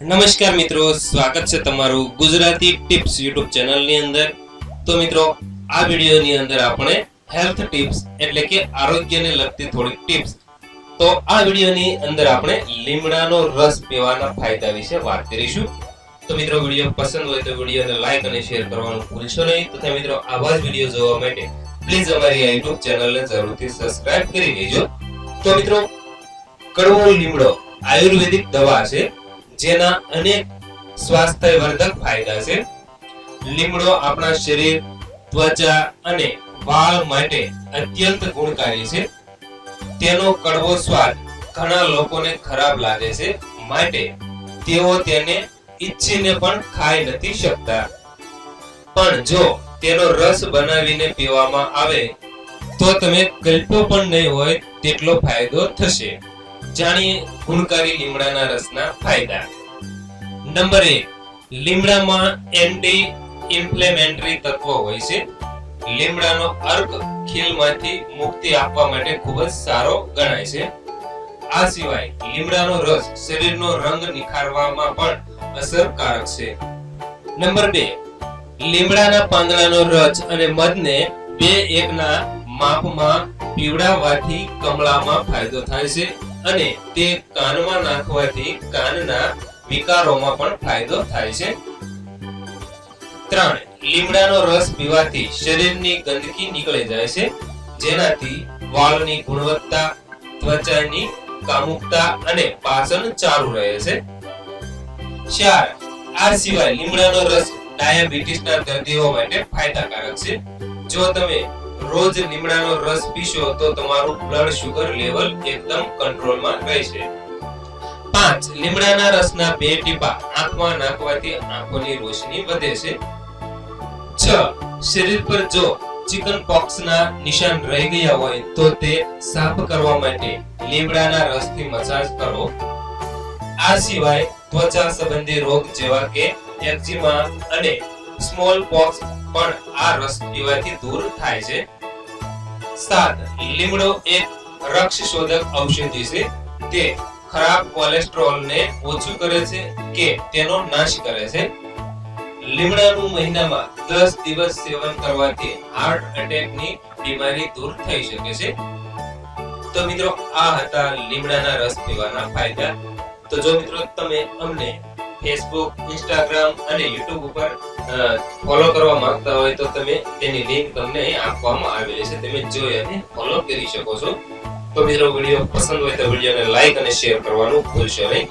નમસ્કાર મિત્રો, સ્વાગત છે તમારું ગુજરાતી ટિપ્સ યુટ્યુબ ચેનલની અંદર. તો મિત્રો, આ વિડીયોની અંદર આપણે હેલ્થ ટિપ્સ એટલે કે આરોગ્યને લગતી થોડીક ટિપ્સ. તો આ વિડીયોની અંદર આપણે લીમડાનો રસ પીવાના ફાયદા વિશે વાત કરીશું. તો મિત્રો, વીડિયો પસંદ હોય તો વિડીયોને લાઈક અને શેર કરવાનું ભૂલશો નહીં. તથા મિત્રો, આવા જ વીડિયો જોવા માટે પ્લીઝ અમારી યુટ્યુબ ચેનલને જરૂરથી સબસ્ક્રાઇબ કરી લેજો. તો મિત્રો, કડવો લીમડો આયુર્વેદિક દવા છે. જેના અનેક સ્વાસ્થ્યવર્ધક ફાયદા છે. લીમડો આપણા શરીર, ત્વચા અને વાળ માટે અત્યંત ગુણકારી છે. તેનો કડવો સ્વાદ ઘણા લોકોને ખરાબ લાગે છે, માટે તેઓ તેને ઈચ્છીને પણ ખાઈ નથી શકતા. પણ જો તેનો રસ બનાવીને પીવામાં આવે, તો તમે કલ્પો પણ નહીં હોય તેટલો ફાયદો થશે. જાણીએ ગુણકારી લીમડાના રસના ફાયદા. નંબર એક, લીમડામાં એન્ટી ઇન્ફ્લેમેટરી તત્વો હોય છે. લીમડાનો અર્ક ખીલમાંથી મુક્તિ આપવા માટે ખૂબ જ સારો ગણાય છે. આ સિવાય લીમડાનો રસ શરીરનો રંગ નિખારવામાં પણ અસરકારક છે. નંબર બે, લીમડાના પાંદડાનો રસ અને મધને બે એકના માપમાં પીવડાવવાથી કમળામાં ફાયદો થાય છે. અને તે કાનમાં નાખવાથી કાનના વિકારોમાં પણ ફાયદો થાય છે. ત્રણ, લીમડાનો રસ પીવાથી શરીરની ગંદકી નીકળી જાય છે, જેનાથી વાળની ગુણવત્તા, ત્વચાની કામુકતા અને પાચન ચાલુ રહે છે. ચાર, આ સિવાય લીમડાનો રસ ડાયાબિટીસના દર્દીઓ માટે ફાયદાકારક છે. જો તમે રોજ લીમડાનો રસ પીશો તો તમારું બ્લડ શુગર લેવલ એકદમ કંટ્રોલમાં રહેશે. પાંચ, લીમડાના રસના બે ટીપા આંખમાં નાખવાથી આંખોની રોશની વધે છે. છ, શરીર પર જો ચિકન પોક્સના નિશાન રહી ગયા હોય તો તે સાફ કરવા માટે લીમડાના રસથી મસાજ કરો. આ સિવાય ત્વચા સંબંધી રોગ જેવા કે એક્ઝિમા અને સ્મોલ પોક્સ પણ આ રસ પીવાથી દૂર થાય છે. સાત લીમડો એક રક્ષ શોધક ઔષધિ છે તે ખરાબ કોલેસ્ટ્રોલને ઓછું કરે છે કે તેનો નાશ કરે છે. લીમડાનું મહિનામાં 10 દિવસ સેવન કરવાથી હાર્ટ એટેકની બીમારી દૂર થઈ શકે છે. તો મિત્રો, આ હતા લીમડાના રસ પીવાના ફાયદા. તો જો મિત્રો, તમે અમને ફેસબુક ઇન્સ્ટાગ્રામ અને યુટ્યુબ ઉપર ફોલો કરવા માંગતા હોય તો તમે તેની લિંક તમને અહીં આપવામાં આવેલી છે. તમે જોઈ અને ફોલો કરી શકો છો. તો મિત્રો, વીડિયો પસંદ હોય તો વિડીયોને લાઈક અને શેર કરવાનું ભૂલશો નહીં.